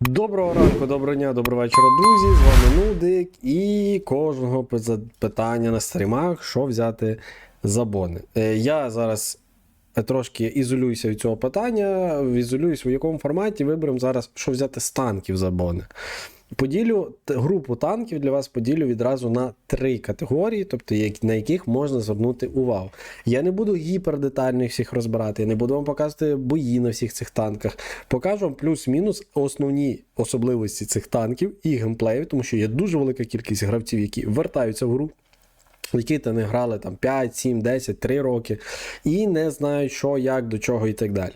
Доброго ранку, доброго дня, доброго вечора, друзі. З вами Нудик і кожного питання на стрімах, що взяти за бони. Е, Я зараз трошки ізолююся від цього питання, ізолююсь в якому форматі виберемо зараз, що взяти з танків за бони. Поділю групу танків для вас поділю відразу на три категорії, тобто на яких можна звернути увагу. Я не буду гіпердетально всіх розбирати, я не буду вам показувати бої на всіх цих танках. Покажу вам плюс-мінус основні особливості цих танків і геймплею, тому що є дуже велика кількість гравців, які вертаються в гру. Які то не грали там 5, 7, 10, 3 роки і не знають, що, як, до чого і так далі.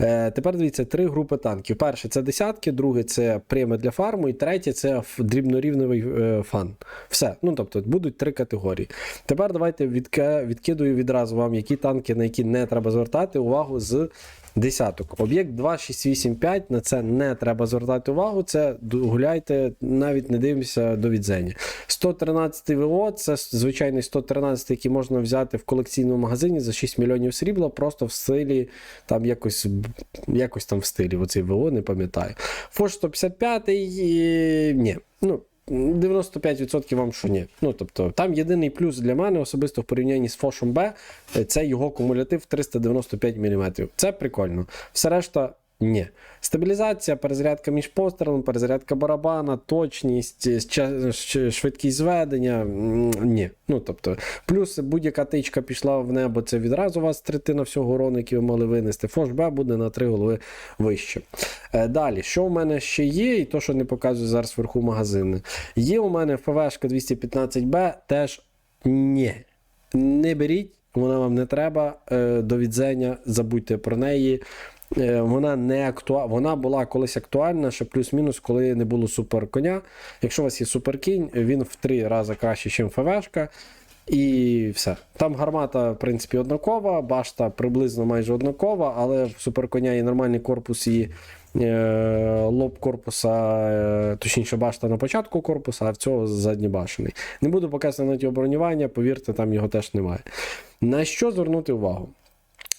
Е, тепер дивіться, три групи танків. Перше це десятки, друге це преми для фарму, і третє це дрібнорівневий е, фан. Все. Ну тобто будуть три категорії. Тепер давайте відке, відкидую відразу вам, які танки, на які не треба звертати увагу з десяток. Об'єкт 2685, на це не треба звертати увагу. Це гуляйте, навіть не дивимося до відзення. 113 ВО це звичайний 113, який можна взяти в колекційному магазині за 6 мільйонів срібла, просто в стилі, там якось, якось там в стилі, оцей ВО, не пам'ятаю. Фош 155, і... ні. Ну, 95% вам що ні. Ну, тобто, там єдиний плюс для мене особисто в порівнянні з Фошом Б, е, це його кумулятив 395 мм. Це прикольно. Все решта. Ні. Стабілізація, перезарядка між пострілом, перезарядка барабана, точність, швидкість зведення. Ні. Ну, тобто, плюс будь-яка тичка пішла в небо, це відразу у вас третина всього урону, який ви мали винести. Фош Б буде на 3 голови вище. Е, Далі, що у мене ще є, і то, що не показую зараз вверху магазини. Є у мене ФВшка 215Б, теж ні. Не беріть, вона вам не треба. Е, До відзення, забудьте про неї. Е, Вона не актуальна. Вона була колись актуальна, ще плюс-мінус, коли не було суперконя. Якщо у вас є суперкінь, він в три рази краще, ніж ФВшка. І все. Там гармата, в принципі, однакова, башта приблизно майже однакова, але в суперконя є нормальний корпус і е, лоб корпуса, е, точніше, башта на початку корпуса, а в цього задньобашений. Не буду показувати на ті повірте, там його теж немає. На що звернути увагу?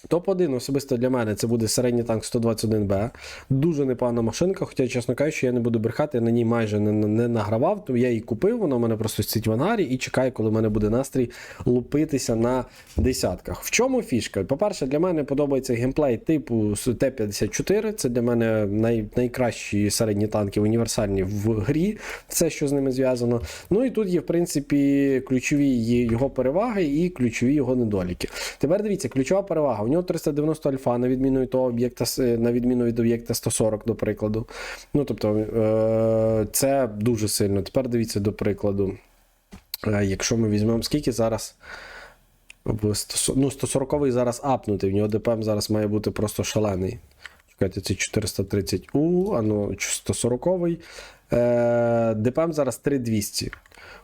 Топ-1 особисто для мене це буде середній танк 121Б. Дуже непогана машинка, хоча, чесно кажучи, я не буду брехати, я на ній майже не, не награвав, то я її купив, вона в мене просто стоїть в ангарі і чекаю, коли в мене буде настрій лупитися на десятках. В чому фішка? По-перше, для мене подобається геймплей типу Т-54. Це для мене най, найкращі середні танки універсальні в грі, все, що з ними зв'язано. Ну і тут є, в принципі, ключові його переваги і ключові його недоліки. Тепер дивіться, ключова перевага. У нього 390 альфа, на відміну від того об'єкта, на відміну від об'єкта 140, до прикладу. Ну, тобто, е- це дуже сильно. Тепер дивіться, до прикладу. Е, Якщо ми візьмемо, скільки зараз. в 100 Ну, 140 зараз апнутий, в нього ДПМ зараз має бути просто шалений. Чекайте, це 430У, а ну 140. Е, ДПМ зараз 3200.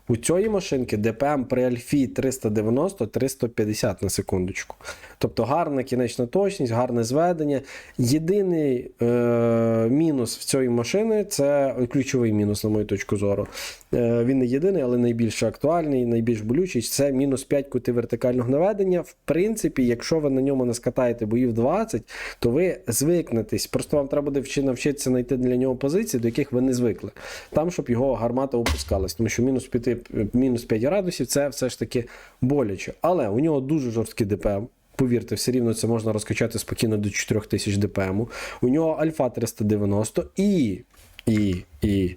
У цієї машинки ДПМ при Альфі 390-350 на секундочку. Тобто гарна кінечна точність, гарне зведення. Єдиний е, мінус в цієї машини це ключовий мінус, на мою точку зору. Е, він не єдиний, але найбільш актуальний, найбільш болючий. Це мінус 5 кути вертикального наведення. В принципі, якщо ви на ньому не скатаєте боїв 20, то ви звикнетесь. Просто вам треба буде навчитися знайти для нього позиції, до яких ви не звикли. Там, щоб його гармата опускалась. Тому що мінус 5, мінус 5 градусів це все ж таки боляче. Але у нього дуже жорсткий ДПМ. Повірте, все рівно це можна розкачати спокійно до 4000 ДПМ. У нього альфа 390 і. і, і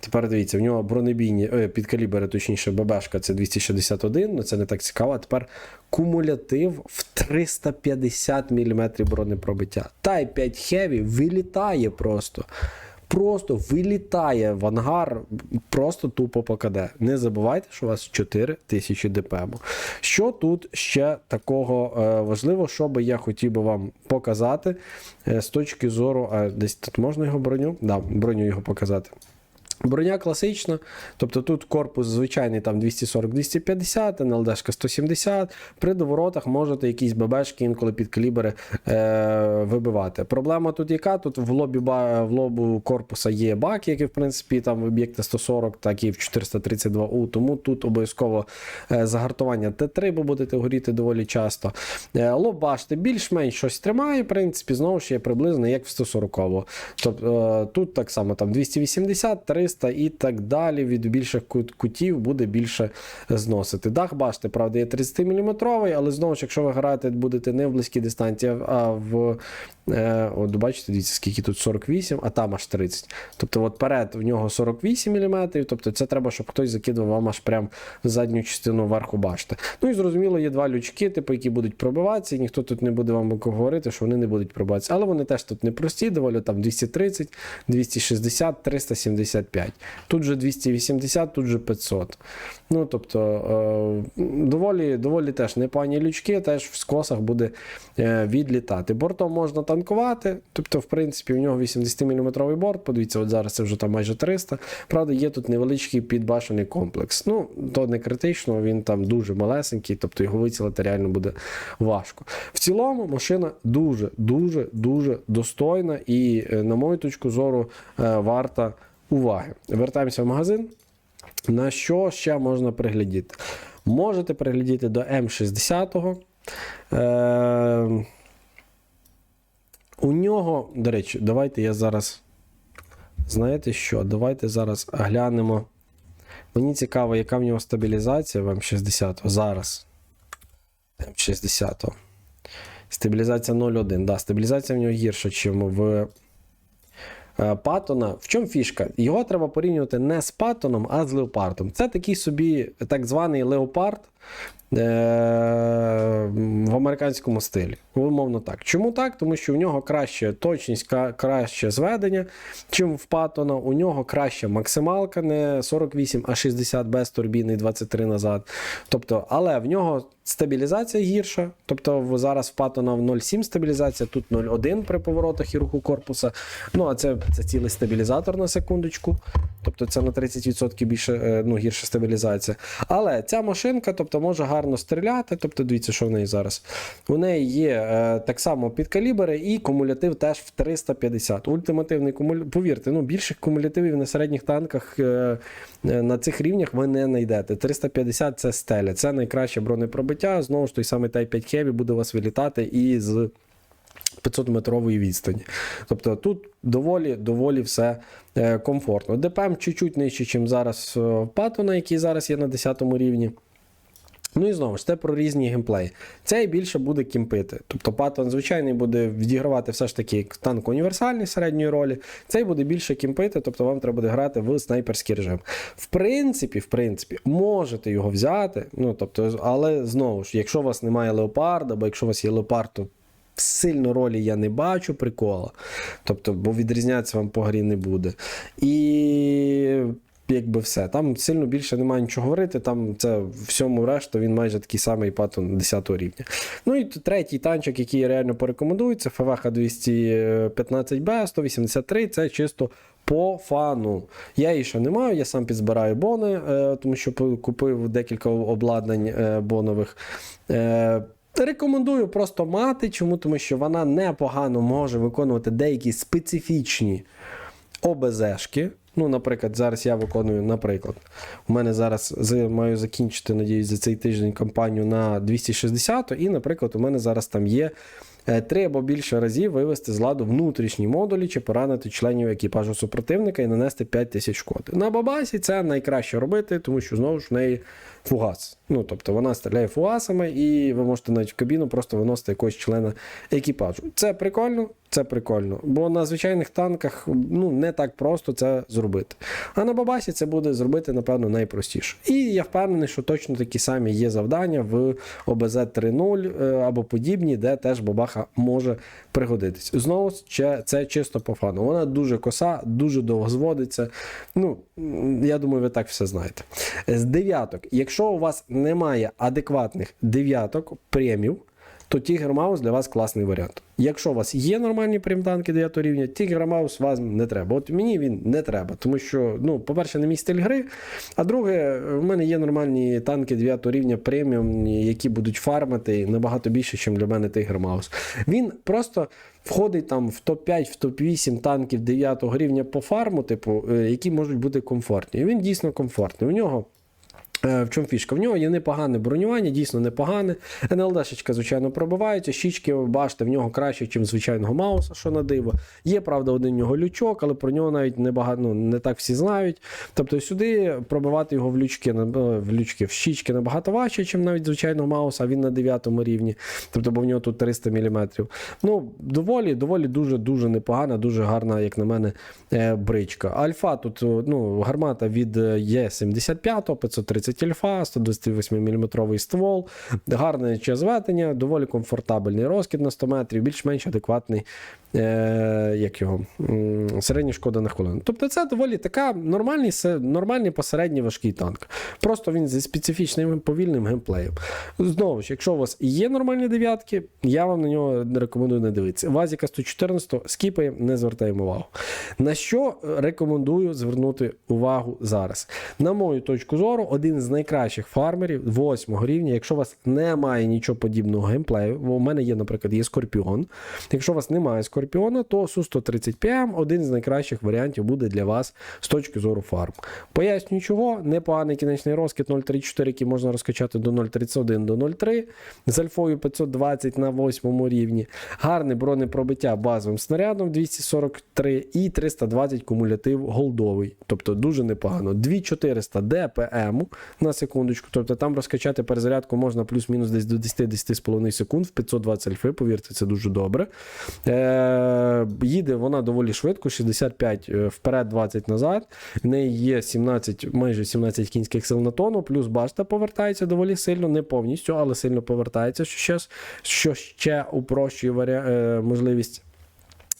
Тепер дивіться, в нього бронебійні е, підкалібери, точніше, ББшка це 261, ну це не так цікаво. А тепер кумулятив в 350 мм бронепробиття. Type 5 Heavy вилітає просто. Просто вилітає в ангар, просто тупо покаде. Не забувайте, що у вас 4000 ДПМ. Що тут ще такого е, важливого, що би я хотів би вам показати е, з точки зору. А десь тут можна його броню? Да, броню його показати. Броня класична, тобто тут корпус звичайний там 240-250, НЛДшка 170. При доворотах можете якісь ББшки інколи під калібри е, вибивати. Проблема тут яка? Тут в лобі, в лобу корпуса є бак, який в принципі там в об'єкти 140, так і в 432У, тому тут обов'язково е, загартування Т3, бо будете горіти доволі часто. Е, лоб бачите, більш-менш щось тримає, в принципі, знову ж є приблизно як в 140. Тобто е, тут так само там 280, 300 і так далі. Від більших кутів буде більше зносити. Дах, бачите, правда, є 30 мм, але знову ж, якщо ви граєте, будете не в близькій дистанції, а в. Е, от бачите, дивіться, скільки тут 48, а там аж 30. Тобто, от перед в нього 48 мм, тобто це треба, щоб хтось закидував вам аж прям в задню частину верху башти. Ну і зрозуміло, є два лючки, типу, які будуть пробиватися, і ніхто тут не буде вам говорити, що вони не будуть пробиватися. Але вони теж тут не прості, доволі там 230, 260, 375. Тут же 280, тут же 500. Ну, тобто, е, доволі, доволі теж непогані лючки, теж в скосах буде е, відлітати. Бортом можна танкувати, тобто, в принципі, у нього 80-мм борт, подивіться, от зараз це вже там майже 300. Правда, є тут невеличкий підбашений комплекс. Ну, то не критично, він там дуже малесенький, тобто його вицілити реально буде важко. В цілому машина дуже, дуже, дуже достойна і, е, на мою точку зору, варта уваги. Вертаємося в магазин. На що ще можна приглядіти? Можете приглядіти до М60. Е, у нього, до речі, давайте я зараз. Знаєте що? Давайте зараз глянемо. Мені цікаво, яка в нього стабілізація в М60 зараз. М60. Стабілізація 0,1. Да, стабілізація в нього гірша, ніж в Паттона. В чому фішка? Його треба порівнювати не з Паттоном, а з Леопардом. Це такий собі так званий Леопард е- в американському стилі. Умовно так. Чому так? Тому що у нього краще точність, краще зведення, чим в Паттона. У нього краща максималка, не 48, а 60 без турбіни 23 назад. Тобто, але в нього стабілізація гірша. Тобто зараз в Паттона в 0,7 стабілізація, тут 0,1 при поворотах і руху корпуса. Ну, а це, це цілий стабілізатор на секундочку. Тобто це на 30% більше, е, ну, гірша стабілізація. Але ця машинка тобто, може гарно стріляти. Тобто, дивіться, що в неї зараз. У неї є е, так само підкалібри і кумулятив теж в 350. Ультимативний кумулятив, повірте, ну, більших кумулятивів на середніх танках е, е, на цих рівнях ви не знайдете. 350 це стеля, це найкраще бронепробиття. Знову ж той самий Type 5 Heavy буде вас вилітати і з 500-метрової відстані. Тобто тут доволі доволі все е, комфортно. ДПМ чуть-чуть нижче, ніж зараз е, в Паттона, який зараз є на 10 рівні. Ну і знову ж це про різні геймплеї. Цей більше буде кімпити. Тобто Паттон звичайний буде відігравати все ж таки танк універсальний середньої ролі. Цей буде більше кімпити, тобто вам треба буде грати в снайперський режим. В принципі, в принципі, можете його взяти. Ну тобто, але знову ж, якщо у вас немає леопарда, або якщо у вас є леопард, то сильно ролі я не бачу прикола. Тобто, бо відрізнятися вам по грі не буде. І якби все. Там сильно більше немає нічого говорити. Там це всьому решту він майже такий самий патон 10 рівня. Ну і третій танчик, який реально порекомендується, ФВХ 215Б 183, це чисто. По фану. Я її ще не маю, я сам підзбираю бони, е, тому що купив декілька обладнань е, бонових. Е, Рекомендую просто мати. Чому? Тому що вона непогано може виконувати деякі специфічні ОБЗшки. Ну, наприклад, зараз я виконую, наприклад, у мене зараз маю закінчити, надіюсь, за цей тиждень кампанію на 260, і, наприклад, у мене зараз там є три або більше разів вивести з ладу внутрішні модулі чи поранити членів екіпажу супротивника і нанести 5 тисяч шкоди. На бабасі це найкраще робити, тому що знову ж в неї фугас. Ну, тобто вона стріляє фугасами, і ви можете навіть в кабіну просто виносити якогось члена екіпажу. Це прикольно, це прикольно. Бо на звичайних танках ну, не так просто це зробити. А на бабасі це буде зробити, напевно, найпростіше. І я впевнений, що точно такі самі є завдання в ОБЗ 3.0 е, або подібні, де теж бабаха може пригодитись. Знову ще це чисто по фану. Вона дуже коса, дуже довго зводиться. Ну, я думаю, ви так все знаєте. З дев'яток, якщо у вас немає адекватних дев'яток, премів, то Mouse для вас класний варіант. Якщо у вас є нормальні прем-танки 9 рівня, Mouse вам не треба. От мені він не треба, тому що, ну, по-перше, не мій стиль гри. А друге, в мене є нормальні танки 9 рівня преміум, які будуть фармити набагато більше, ніж для мене Mouse. Він просто входить там в топ-5, в топ-8 танків 9 рівня по фарму, типу, е, які можуть бути комфортні. І він дійсно комфортний. У нього. Е, В чому фішка? В нього є непогане бронювання, дійсно непогане. НЛДшечка, звичайно, пробивається. Щічки, бачите, в нього краще, ніж звичайного Мауса, що на диво. Є, правда, один нього лючок, але про нього навіть не багато, ну, не так всі знають. Тобто сюди пробивати його в лючки, е, в лючки, в щічки набагато важче, ніж навіть звичайного Мауса, а він на 9 рівні. Тобто, бо в нього тут 300 мм. Ну, доволі, доволі дуже-дуже непогана, дуже гарна, як на мене, е, бричка. Альфа тут ну, гармата від е, Є75, 530 альфа, 128 мм ствол, гарне зведення, доволі комфортабельний розкид на 100 метрів, більш-менш адекватний е, як його, середня шкода на хвилину. Тобто це доволі така нормальний, нормальний посередній важкий танк. Просто він зі специфічним повільним геймплеєм. Знову ж, якщо у вас є нормальні дев'ятки, я вам на нього рекомендую не дивитися. Вазіка 114 скіпаємо, не звертаємо увагу. На що рекомендую звернути увагу зараз? На мою точку зору, один з найкращих фармерів 8 рівня, якщо у вас немає нічого подібного геймплею, бо у мене є, наприклад, є Скорпіон. Якщо у вас немає Скорпіона, то Су-130 PM один з найкращих варіантів буде для вас з точки зору фарм. Пояснюю, чого. Непоганий кінечний розкид 0,34, який можна розкачати до 0,31 до 0,3 з альфою 520 на 8 рівні. Гарне бронепробиття базовим снарядом 243 і 320 кумулятив голдовий. Тобто дуже непогано. 2400 ДПМ на секундочку. Тобто там розкачати перезарядку можна плюс-мінус десь до 10-10,5 секунд в 520 альфи, повірте, це дуже добре. Е, їде вона доволі швидко, 65 е, вперед, 20 назад. В неї є 17, майже 17 кінських сил на тонну, плюс башта повертається доволі сильно, не повністю, але сильно повертається, що ще, що ще упрощує варіа... е, можливість.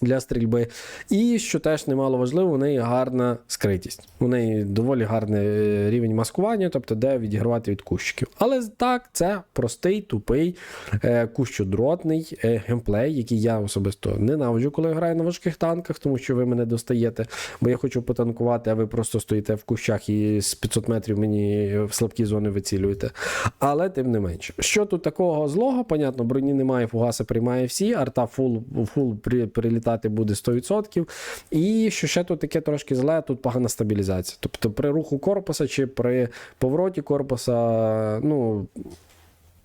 Для стрільби. І що теж немало важливо, у неї гарна скритість. У неї доволі гарний е, рівень маскування, тобто де відігравати від кущиків. Але так, це простий, тупий, е, кущодротний е, геймплей, який я особисто ненавиджу, коли граю на важких танках, тому що ви мене достаєте, бо я хочу потанкувати, а ви просто стоїте в кущах і з 500 метрів мені в слабкі зони вицілюєте. Але тим не менше. Що тут такого злого? Понятно, броні немає, фугаси приймає всі, арта фул, фул при, прилітати буде 100%. І що ще тут таке трошки зле, тут погана стабілізація. Тобто при руху корпуса чи при повороті корпуса, ну.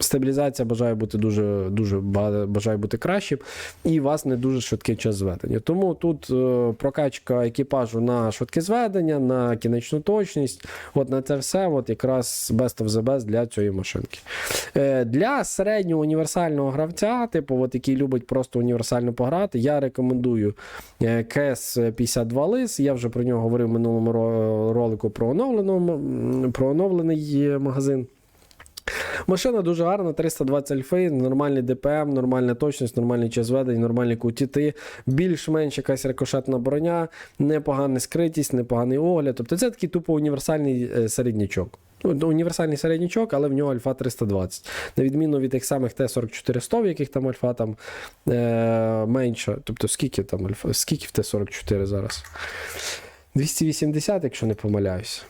Стабілізація бажає бути дуже дуже бажає бути кращим, і у вас не дуже швидкий час зведення. Тому тут е, прокачка екіпажу на швидке зведення, на кінечну точність. От на це все, от якраз best of the best для цієї машинки. Е, для середнього універсального гравця, типу, от, який любить просто універсально пограти, я рекомендую е, КС 52 лис. Я вже про нього говорив в минулому ролику про, оновленому, м, про оновлений магазин. Машина дуже гарна, 320 альфи, нормальний ДПМ, нормальна точність, нормальний час ведення, нормальні кутіти, більш-менш якась рикошетна броня, непогана скритість, непоганий огляд. Тобто це такий тупо універсальний е, середнячок. Ну, Універсальний середнячок, але в нього альфа 320. На відміну від тих самих Т-4400, в яких там альфа там е, менша. Тобто скільки там альфа? Скільки в Т-44 зараз? 280, якщо не помиляюсь.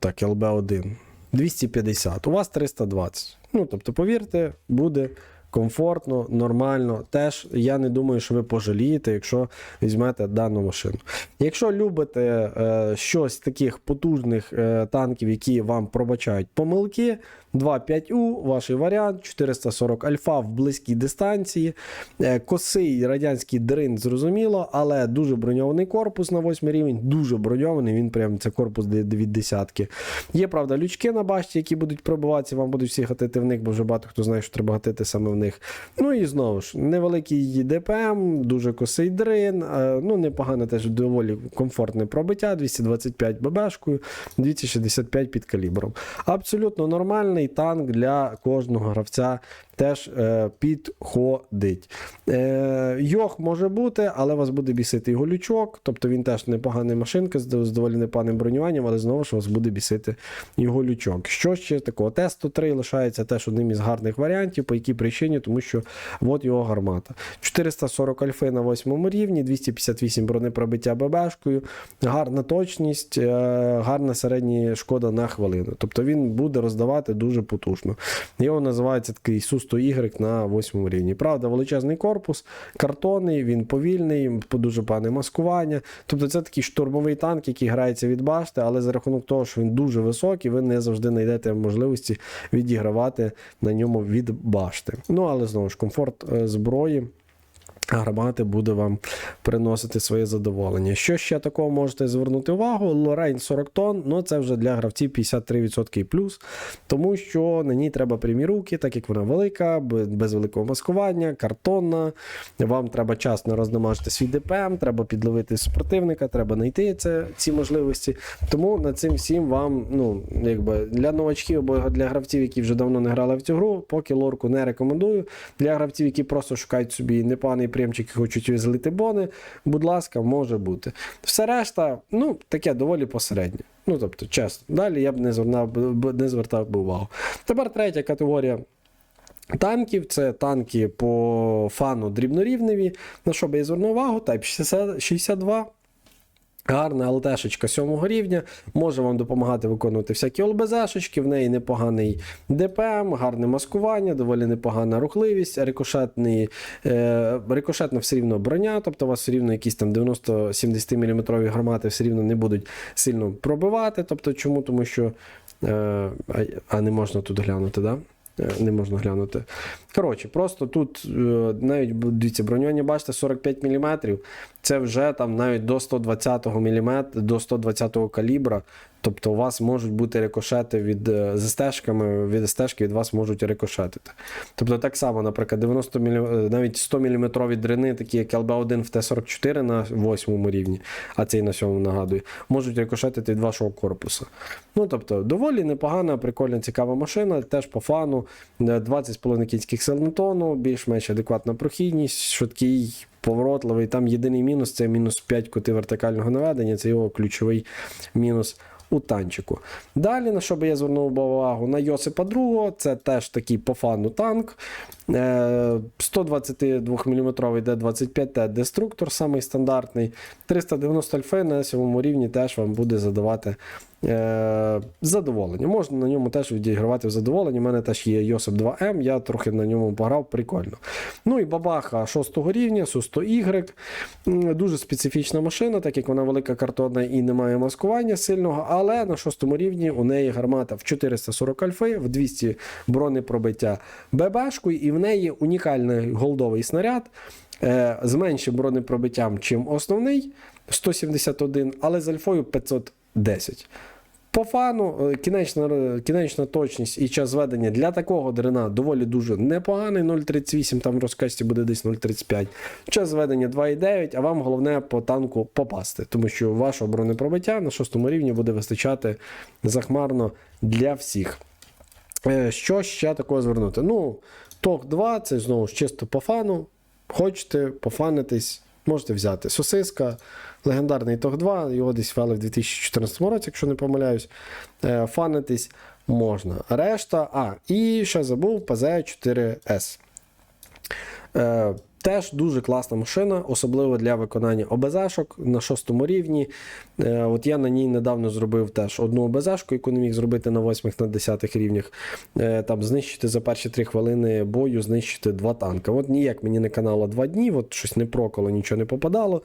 Так, ЛБ1. 250. У вас 320. Ну, тобто, повірте, буде комфортно, нормально. Теж я не думаю, що ви пожалієте, якщо візьмете дану машину. Якщо любите е, щось таких потужних е, танків, які вам пробачають помилки, 2.5У, ваш варіант, 440 альфа в близькій дистанції. Е, Косий радянський дрин, зрозуміло, але дуже броньований корпус на 8 рівень, дуже броньований, він прям це корпус від десятки. Є, правда, лючки на башті, які будуть пробиватися, вам будуть всі гатити в них, бо вже багато хто знає, що треба гатити саме в них. Ну і знову ж, невеликий ДПМ, дуже косий дрин, е, ну непогане теж доволі комфортне пробиття, 225 ББшкою, 265 під калібром. Абсолютно нормальний танк для кожного гравця теж е, підходить. Е, Йох може бути, але вас буде бісити його лючок, тобто він теж непогана машинка з, з доволі непоганим бронюванням, але знову ж вас буде бісити його лючок. Що ще такого? Т-103 лишається теж одним із гарних варіантів, по якій причині, тому що от його гармата. 440 альфи на 8 рівні, 258 бронепробиття ББшкою, гарна точність, е, гарна середня шкода на хвилину. Тобто він буде роздавати дуже потужно. Його називається такий Су-100Y на 8 рівні. Правда, величезний корпус, картонний, він повільний, дуже пане маскування. Тобто це такий штурмовий танк, який грається від башти, але за рахунок того, що він дуже високий, ви не завжди знайдете можливості відігравати на ньому від башти. Ну, але знову ж комфорт е, зброї. Гармати буде вам приносити своє задоволення. Що ще такого можете звернути увагу? Лорейн 40 тонн, ну це вже для гравців 53% і плюс, тому що на ній треба прямі руки, так як вона велика, без великого маскування, картонна. Вам треба часно роздамажити свій ДПМ, треба підловити супротивника, треба знайти це, ці можливості. Тому над цим всім вам, ну, якби для новачків або для гравців, які вже давно не грали в цю гру, поки лорку не рекомендую. Для гравців, які просто шукають собі непоганий прямчик хочуть злити бони, будь ласка, може бути. Все решта, ну, таке доволі посереднє. Ну, тобто, чесно, далі я б не звертав, не звертав би увагу. Тепер третя категорія. Танків це танки по фану дрібнорівневі. На що би я звернув увагу? Type 62. Гарна ЛТшечка 7 рівня, може вам допомагати виконувати всякі ЛБЗшечки, в неї непоганий ДПМ, гарне маскування, доволі непогана рухливість, рикошетний, е, рикошетна все рівно броня, тобто у вас все рівно якісь там 90-70 мм гармати все рівно не будуть сильно пробивати. Тобто Чому? Тому що е, а не можна тут глянути, да? Не можна глянути. Коротше, просто тут е, навіть дивіться, бронювання, бачите, 45 мм. Це вже там навіть до 120 мм, до 120 калібра. Тобто у вас можуть бути рикошети від з стежками, від стежки від вас можуть рикошетити. Тобто так само, наприклад, 90 мм, навіть 100 мм дрини, такі як ЛБ1 в Т-44 на 8 рівні, а цей на 7 нагадую, можуть рикошетити від вашого корпусу. Ну, тобто, доволі непогана, прикольна, цікава машина, теж по фану, 20,5 кінських сил на тонну, більш-менш адекватна прохідність, швидкий. Поворотливий, там єдиний мінус це мінус 5 кути вертикального наведення, це його ключовий мінус у танчику. Далі, на що би я звернув увагу, на Йосипа II, це теж такий по фану танк. 122 мм Д25Т деструктор, самий стандартний. 390 альфи на 7 рівні теж вам буде задавати е, задоволення. Можна на ньому теж відігравати в задоволення. У мене теж є Йосип 2М, я трохи на ньому пограв, прикольно. Ну і бабаха 6 рівня, Су100Y. Дуже специфічна машина, так як вона велика картонна і не має маскування сильного, але на 6 рівні у неї гармата в 440 альфи, в 200 бронепробиття ББшкою, і в неї унікальний голдовий снаряд е, з меншим бронепробиттям, чим основний 171, але з альфою 510. По фану, е, кінечна кінечна точність і час зведення для такого дрена доволі дуже непоганий. 0,38, там в розкасті буде десь 0,35. Час зведення 2,9, а вам головне по танку попасти, тому що вашого бронепробиття на 6 рівні буде вистачати захмарно для всіх. Е, що ще такого звернути? Ну, Ток 2 це знову ж чисто по фану. Хочете пофанитись, можете взяти. Сосиска, легендарний тог 2, його десь ввели в 2014 році, якщо не помиляюсь. Е, фанитись можна. Решта, а, і ще забув ПЗ-4С. Теж дуже класна машина, особливо для виконання ОБЗшок на шостому рівні. Е, от Я на ній недавно зробив теж одну ОБЗшку, яку не міг зробити на 8 на 10 рівнях. Е, там Знищити за перші 3 хвилини бою, знищити два танка. От ніяк мені не канало 2 дні, от щось не проколо, нічого не попадало.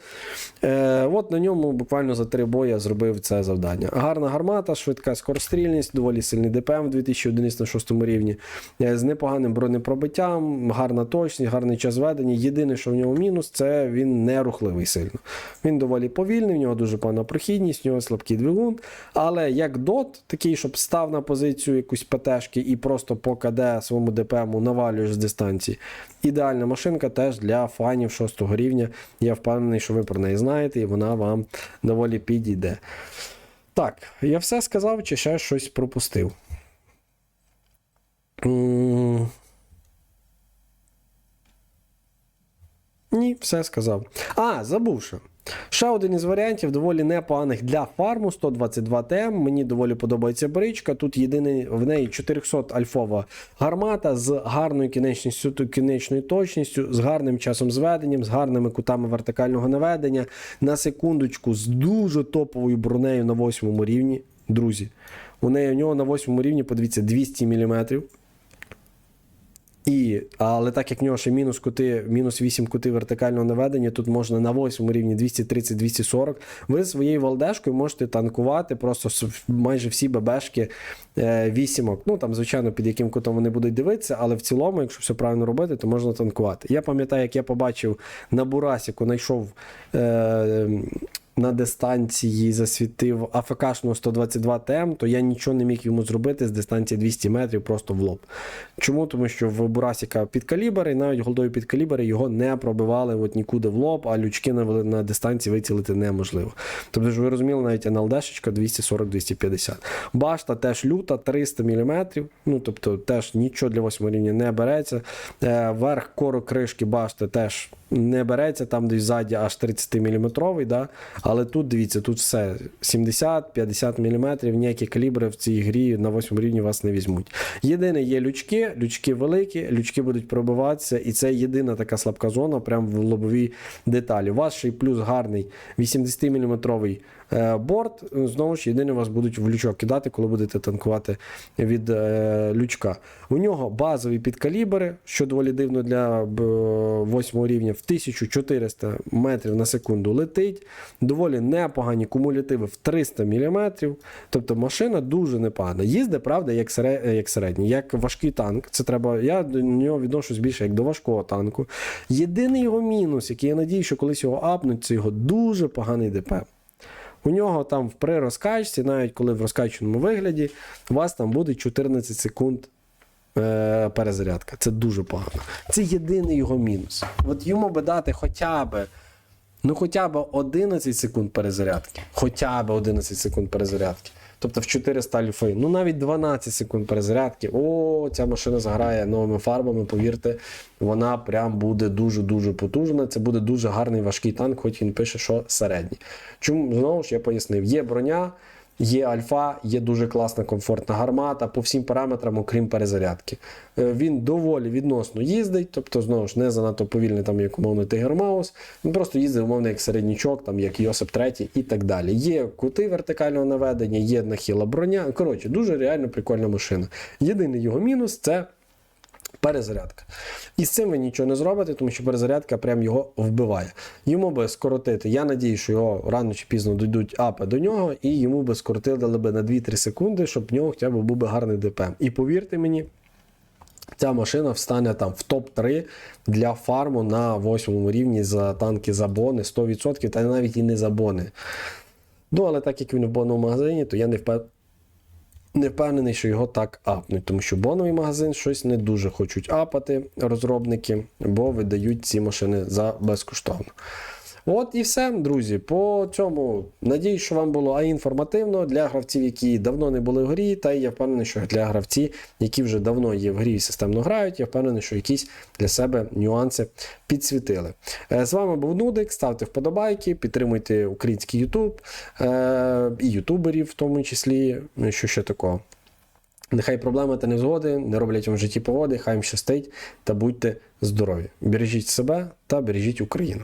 Е, От на ньому буквально за 3 бої зробив це завдання. Гарна гармата, швидка скорострільність, доволі сильний ДПМ в 2011 на 6 рівні, з непоганим бронепробиттям, гарна точність, гарний час ведення. Єдине, що в нього мінус, це він не рухливий сильно. Він доволі повільний, в нього дуже пана прохідність, в нього слабкий двигун. Але як дот, такий, щоб став на позицію якусь ПТшки і просто по КД своєму ДПМу навалюєш з дистанції. Ідеальна машинка теж для фанів 6 рівня. Я впевнений, що ви про неї знаєте, і вона вам доволі підійде. Так, я все сказав, чи ще щось пропустив. Ні, все сказав. А, забувши. Ще один із варіантів доволі непоганих для фарму 122 ТМ. Мені доволі подобається бричка. Тут єдиний в неї 400 альфова гармата з гарною кінечністю, кінечною точністю, з гарним часом зведенням, з гарними кутами вертикального наведення. На секундочку, з дуже топовою бронею на 8 рівні. Друзі, у неї у нього на 8 рівні, подивіться, 200 мм. І, але так як в нього ще мінус кути, мінус 8 кути вертикального наведення, тут можна на 8 рівні 230-240. Ви своєю валдешкою можете танкувати просто майже всі ББшки е, вісімок. Ну там, звичайно, під яким кутом вони будуть дивитися, але в цілому, якщо все правильно робити, то можна танкувати. Я пам'ятаю, як я побачив на Бурасіку, знайшов. Е, на дистанції засвітив АФКшного 122 ТМ, то я нічого не міг йому зробити з дистанції 200 метрів просто в лоб. Чому? Тому що в Бурасіка підкалібр, і навіть голдові підкалібри його не пробивали от нікуди в лоб, а лючки на, на дистанції вицілити неможливо. Тобто ж ви розуміли, навіть НЛДшечка 240-250. Башта теж люта, 300 мм, ну тобто теж нічого для 8 рівня не береться. Е, верх кору кришки башти теж не береться, там десь ззаді аж 30 мм, да? Але тут дивіться, тут все 70-50 мм, ніякі калібри в цій грі на 8 рівні вас не візьмуть. Єдине є лючки, лючки великі, лючки будуть пробиватися, і це єдина така слабка зона, прямо в лобовій деталі. У вас ще й плюс гарний 80 мм е, борт. Знову ж єдине вас будуть в лючок кидати, коли будете танкувати від е, лючка. У нього базові підкалібри, що доволі дивно для 8 рівня, в 1400 метрів на секунду летить. Доволі непогані кумулятиви в 300 мм. Тобто машина дуже непогана. Їздить, правда, як середній, як важкий танк. Це треба. Я до нього відношусь більше як до важкого танку. Єдиний його мінус, який я надію, що колись його апнуть, це його дуже поганий ДП. У нього там при розкачці, навіть коли в розкаченому вигляді, у вас там буде 14 секунд е, перезарядка. Це дуже погано. Це єдиний його мінус. От йому би дати хоча б. Ну, хоча б 11 секунд перезарядки. Хоча б 11 секунд перезарядки. Тобто в 400 альфи. Ну навіть 12 секунд перезарядки. О, ця машина заграє новими фарбами. Повірте, вона прям буде дуже-дуже потужна. Це буде дуже гарний важкий танк, хоч він пише, що середній. Чому знову ж я пояснив, є броня. Є альфа, є дуже класна комфортна гармата по всім параметрам, окрім перезарядки. Е, Він доволі відносно їздить, тобто, знову ж не занадто повільний, там, як умовно Tiger Mouse. Він просто їздить, умовно, як середнічок, там, як Йосип 3 і так далі. Є кути вертикального наведення, є нахила броня. Коротше, дуже реально прикольна машина. Єдиний його мінус це перезарядка. І з цим ви нічого не зробите, тому що перезарядка прям його вбиває. Йому би скоротити. Я надію, що його рано чи пізно дійдуть апи до нього, і йому би скоротили би на 2-3 секунди, щоб в нього хоча б був би гарний ДПМ. І повірте мені. Ця машина встане там в топ-3 для фарму на 8 рівні за танки за бони 100%, та навіть і не за бони. Ну, але так як він в бонному магазині, то я не впевнений. Не впевнений, що його так апнуть, тому що боновий магазин щось не дуже хочуть апати розробники, бо видають ці машини за безкоштовно. От і все, друзі. По цьому надію, що вам було а інформативно для гравців, які давно не були в грі, та я впевнений, що для гравців, які вже давно є в грі і системно грають, я впевнений, що якісь для себе нюанси підсвітили. Е, З вами був Нудик. Ставте вподобайки, підтримуйте український Ютуб е, і ютуберів, в тому числі. Ну, Що ще такого? Нехай проблеми та невзгоди не роблять вам в житті погоди, хай їм щастить та будьте здорові. Бережіть себе та бережіть Україну.